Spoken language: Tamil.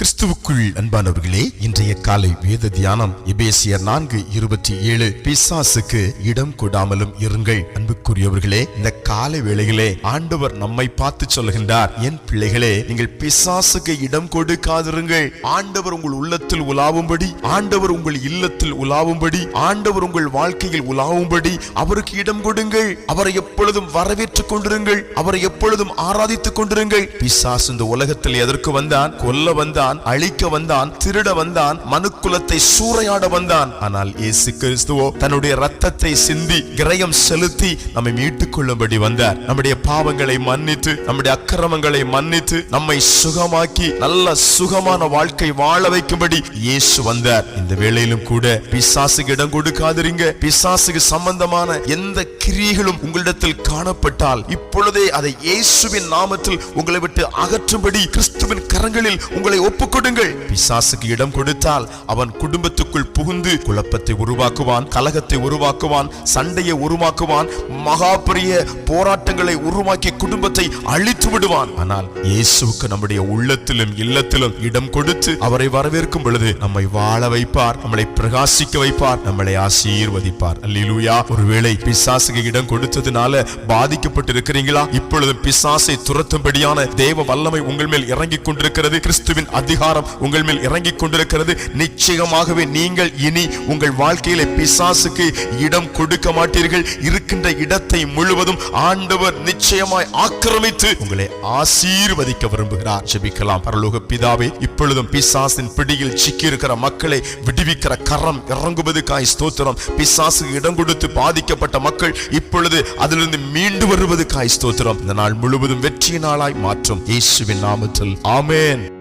கிறிஸ்துவுக்குள் அன்பானவர்களே இன்றைய காலை வேத தியானம் எபேசியர் நான்கு இருபத்தி ஏழு பிசாசுக்கு இடம் கொடாமலும் இருங்கள். அன்புக்குரியவர்களே இந்த காலை வேளையிலே ஆண்டவர் நம்மை பார்த்து சொல்கின்றார் என் பிள்ளைகளே நீங்கள் பிசாசுக்கு இடம் கொடுக்காதிருங்கள். ஆண்டவர் உங்கள் உள்ளத்தில் உலாவும்படி ஆண்டவர் உங்கள் இல்லத்தில் உலாவும்படி ஆண்டவர் உங்கள் வாழ்க்கையில் உலாவும்படி அவருக்கு இடம் கொடுங்கள். அவரை எப்பொழுதும் வரவேற்றுக் கொண்டிருங்கள். அவரை எப்பொழுதும் ஆராதித்துக் கொண்டிருங்கள். பிசாசு இந்த உலகத்தில் எதற்கு வந்தான்? கொல்ல வந்தான். வந்தான் அழிக்க வந்தான் திருட வந்தான் மனுக்குலத்தை சூறையாட வந்தான். ஆனால் இயேசு கிறிஸ்துவோ தன்னுடைய ரத்தத்தை சிந்தி கிரயம் செலுத்தி நம்மை மீட்டுக் கொள்ளும்படி வந்தார். நம்முடைய பாவங்களை மன்னித்து நம்முடைய அக்கிரமங்களை மன்னித்து நம்மை சுகமாக்கி நல்ல சுகமான வாழ்க்கை வாழ வைக்கும்படி இயேசு வந்தார். இந்த வேளையிலும் கூட பிசாசுக்கு இடம் கொடுக்காதிருங்க. பிசாசுக்கு சம்பந்தமான எந்த கிரியைகளும் உங்களிடத்தில் காணப்பட்டால் இப்பொழுதே அதை இயேசுவின் நாமத்தில் உங்களை விட்டு அகற்றும்படி கிறிஸ்துவின் கரங்களில் உங்களை ஒப்பு ஒப்புக்கொடுங்கள் பிசாசுக்கு இடம் கொடுத்தால் அவன் குடும்பத்துக்குள் புகுந்து குழப்பத்தை உருவாக்குவான் கலகத்தை உருவாக்குவான் சண்டையை உருவாக்குவான் மகாபெரிய போராட்டங்களை உருவாக்கி குடும்பத்தை அழித்து விடுவான். ஆனால் இயேசுவுக்கு நம்முடைய உள்ளத்திலும் இல்லத்திலும் இடம் கொடுத்து அவரை வரவேற்கும் பொழுது நம்மை வாழ வைப்பார் நம்மளை பிரகாசிக்க வைப்பார் நம்மளை ஆசீர்வதிப்பார். அல்லா ஒருவேளை பிசாசுக்கு இடம் கொடுத்ததுனால பாதிக்கப்பட்டு இருக்கிறீங்களா இப்பொழுது பிசாசை துரத்தும்படியான தேவ வல்லமை உங்கள் மேல் இறங்கிக் கொண்டிருக்கிறது. கிறிஸ்துவின் அதிகாரம் உங்கள் மேல் இறங்கிக் கொண்டிருக்கிறது. நிச்சயமாகவே நீங்கள் இனி உங்கள் வாழ்க்கையில பிசாசுக்கு இடம் கொடுக்க மாட்டீர்கள். இருக்கின்ற இடத்தை முழுவதும் ஆண்டவர் நிச்சயமாய் ஆக்கிரமித்து உங்களை ஆசீர்வதிக்க விரும்புகிறார். ஜெபிக்கலாம். பரலோக பிதாவே இப்பொழுதும் பிசாசின் பிடியில் சிக்கி இருக்கிற மக்களை விடுவிக்கிற கரம் இறங்குவதுக்காய் ஸ்தோத்திரம். பிசாசுக்கு இடம் கொடுத்து பாதிக்கப்பட்ட மக்கள் இப்பொழுது அதிலிருந்து மீண்டு வருவதுக்காய் ஸ்தோத்திரம். இந்த நாள் முழுவதும் வெற்றி நாளாய் மாற்றும். இயேசுவின் நாமத்தில். ஆமென்.